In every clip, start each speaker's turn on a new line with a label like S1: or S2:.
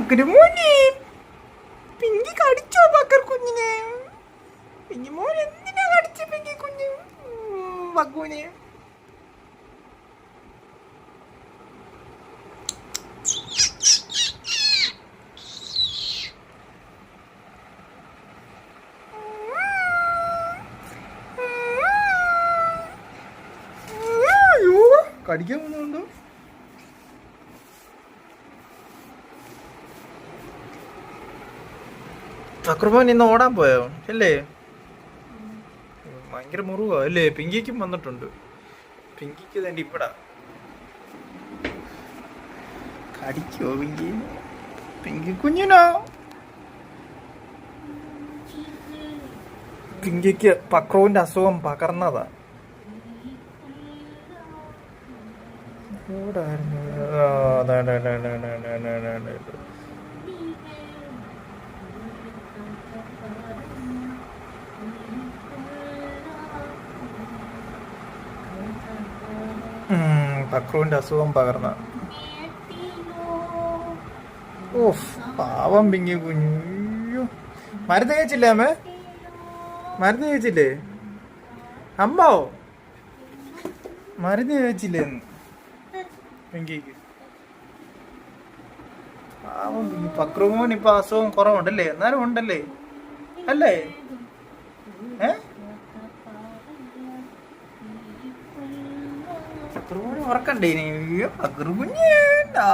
S1: പക്കരുമോനെ പിങ്കി കടിച്ചോ ബക്കർ കുഞ്ഞിനെ. പിങ്കി മോൻ എന്തിനാ കടിച്ച പിങ്കി കുഞ്ഞ്? ബക്കൂനെ കടിക്കാൻ പോകുന്നുണ്ടോ അക്രമോൻ ഇന്ന് ഓടാൻ പോയോ? അല്ലേ ഭയങ്കര മുറിവോ. അല്ലേ പിങ്കിക്കും വന്നിട്ടുണ്ട്. പിങ്കിക്ക് തന്നെ ഇപ്പടാ കടിക്കോ പിങ്കി? പിങ്കി കുഞ്ഞിനോ? പിങ്കിക്ക് പക്രവിന്റെ അസുഖം പകർന്നതാ. എവിടായിരുന്നു? പക്രുവിന്റെ അസുഖം പകർന്ന. ഓ പാവം പിങ്ങി കുഞ്ഞു. മരുന്ന് കഴിച്ചില്ലേ അമ്മ? മരുന്ന് കഴിച്ചില്ലേ? അമ്മാവോ മരുന്ന് കഴിച്ചില്ലേ? പിങ്കിക്ക്. പാവം പിങ്കി. പക്രുമോൻ ഇപ്പൊ അസുഖം കുറവുണ്ടല്ലേ? എന്നാലും ഉണ്ടല്ലേ? അല്ലേ? ഏ? ബാത്റൂമിൽ ഉറക്കണ്ടേ കുഞ്ഞേട്ടാ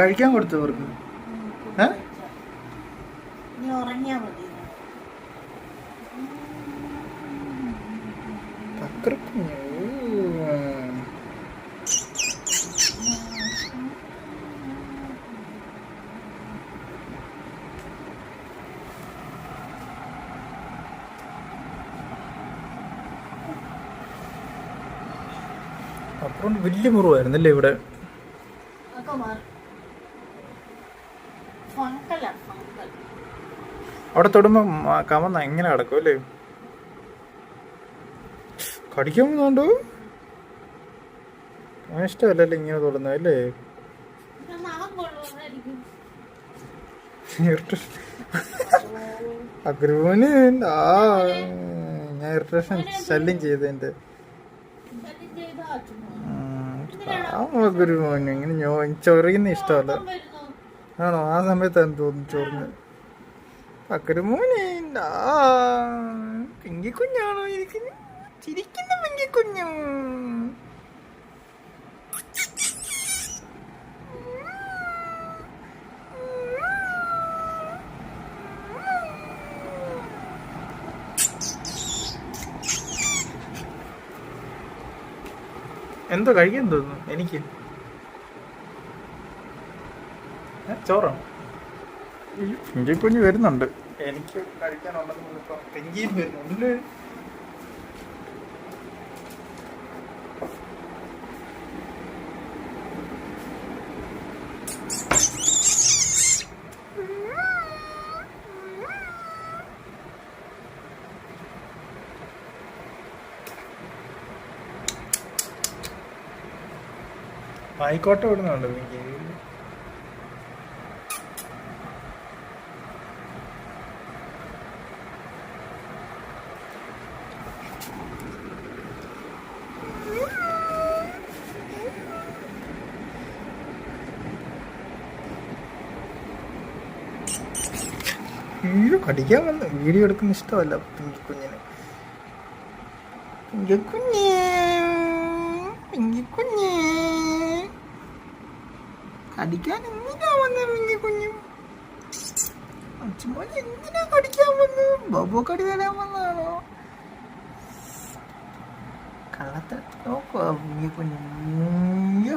S1: കഴിക്കാൻ കൊടുത്തു അവർക്ക് അപ്പുറം വലിയ മുറിവായിരുന്നല്ലേ ഇവിടെ? അവിടെ തൊടുമ്പോ കമന്ന എങ്ങനെ കിടക്കും അല്ലേ? കടിക്കാൻ പോകുന്നുണ്ടോ അവന് ഇഷ്ടമല്ലല്ലോ ഇങ്ങനെ തൊടുന്നത് അല്ലേ? അഗ്രൂന് ആ ഞാൻ ഇറിറ്റേഷൻ ശല്യം ചെയ്തതിന്റെ.
S2: ആ
S1: അഗ്രൂന്. ഇങ്ങനെ ഞോ ചൊറിയുന്ന ഇഷ്ടമല്ല. ആണോ? ആ സമയത്താണ് തോന്നുന്നു ചോറിന് പക്കരുമോനെ പിങ്കിക്കുഞ്ഞാണോ ഇരിക്കുന്നത് ചിരിക്കുന്ന പിങ്കിക്കുഞ്ഞു എന്തോ കഴിക്കാൻ തോന്നുന്നു. എനിക്ക് ഏ, ചോറോ. പിങ്കി കുഞ്ഞ് വരുന്നുണ്ട്. എനിക്ക് കഴിക്കാനുണ്ടെന്ന് പിങ്കിയും വരുന്നുണ്ട്. ആയിക്കോട്ടെ വിടുന്നുണ്ട് പിങ്കി അയ്യോ കടിക്കാൻ വന്നു. വീഡിയോ എടുക്കുന്ന ഇഷ്ടമല്ല പിങ്കി കുഞ്ഞിന്. പിങ്കി കുഞ്ഞേ പിങ്കി കുഞ്ഞേ. കടിക്കാൻ എന്തിനാ വന്ന പിങ്കി കുഞ്ഞു? അച്ചുമോൻ എന്തിനാ കടിക്കാൻ വന്നു? ബബു കടി തരാൻ വന്നാണോ കള്ളത്തെ നോക്കുക കുഞ്ഞു.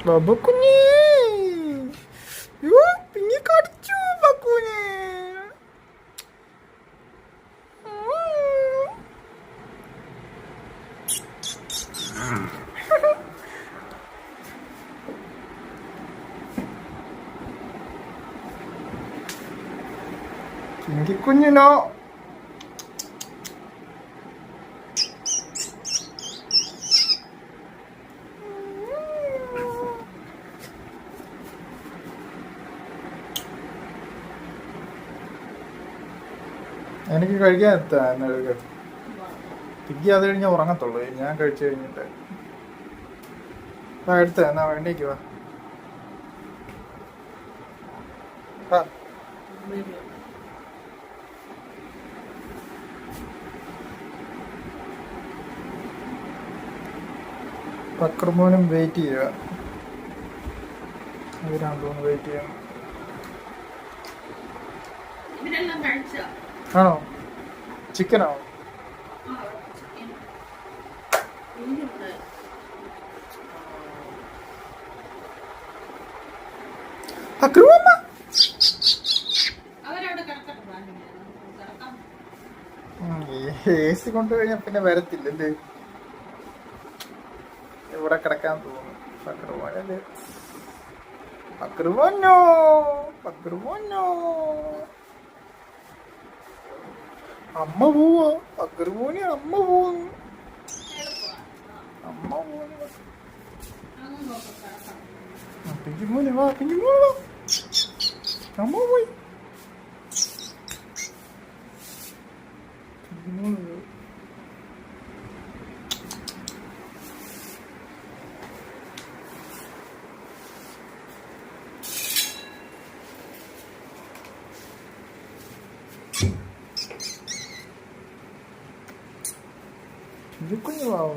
S1: മോനെ. ഈ. ഉം. പക്കരുമമ്മ പക്കരുമമ്മ ബബക്കുഞ്ഞി യോ പിന്നെ കടിച്ചു ബക്കുനെ കുഞ്ഞിനോ എനിക്ക് കഴിക്കാൻ എത്താ എന്നെടുക്ക പിക്ക് അത് കഴിഞ്ഞാൽ ഉറങ്ങത്തുള്ളൂ. ഞാൻ കഴിച്ചു കഴിഞ്ഞിട്ട്. ആ എടുത്ത. എന്നാ വേണ്ടിക്ക് വാ. പക്രമോനും വെയിറ്റ് ചെയ്യുക. അവരാണ് തോന്നുന്നു വെയിറ്റ് ചെയ്യണം
S2: ഇവരെല്ലാം കഴിച്ചോ?
S1: ആണോ? എ സി കൊണ്ടുകഴിഞ്ഞാൽ പിന്നെ വരത്തില്ലല്ലേ? ഇവിടെ കിടക്കാൻ തോന്നുന്നു? പക്രമോനല്ലേ പക്രമോനോ പക്രമോനോ അമ്മ പോവാ. അമ്മ പോവുന്നു അമ്മ പോവുന്നു
S2: അങ്ങ് നോക്കാം കിടക്കാം
S1: പിഞ്ചുമോനെ വാ വാ. അമ്മ പോയി. 塾には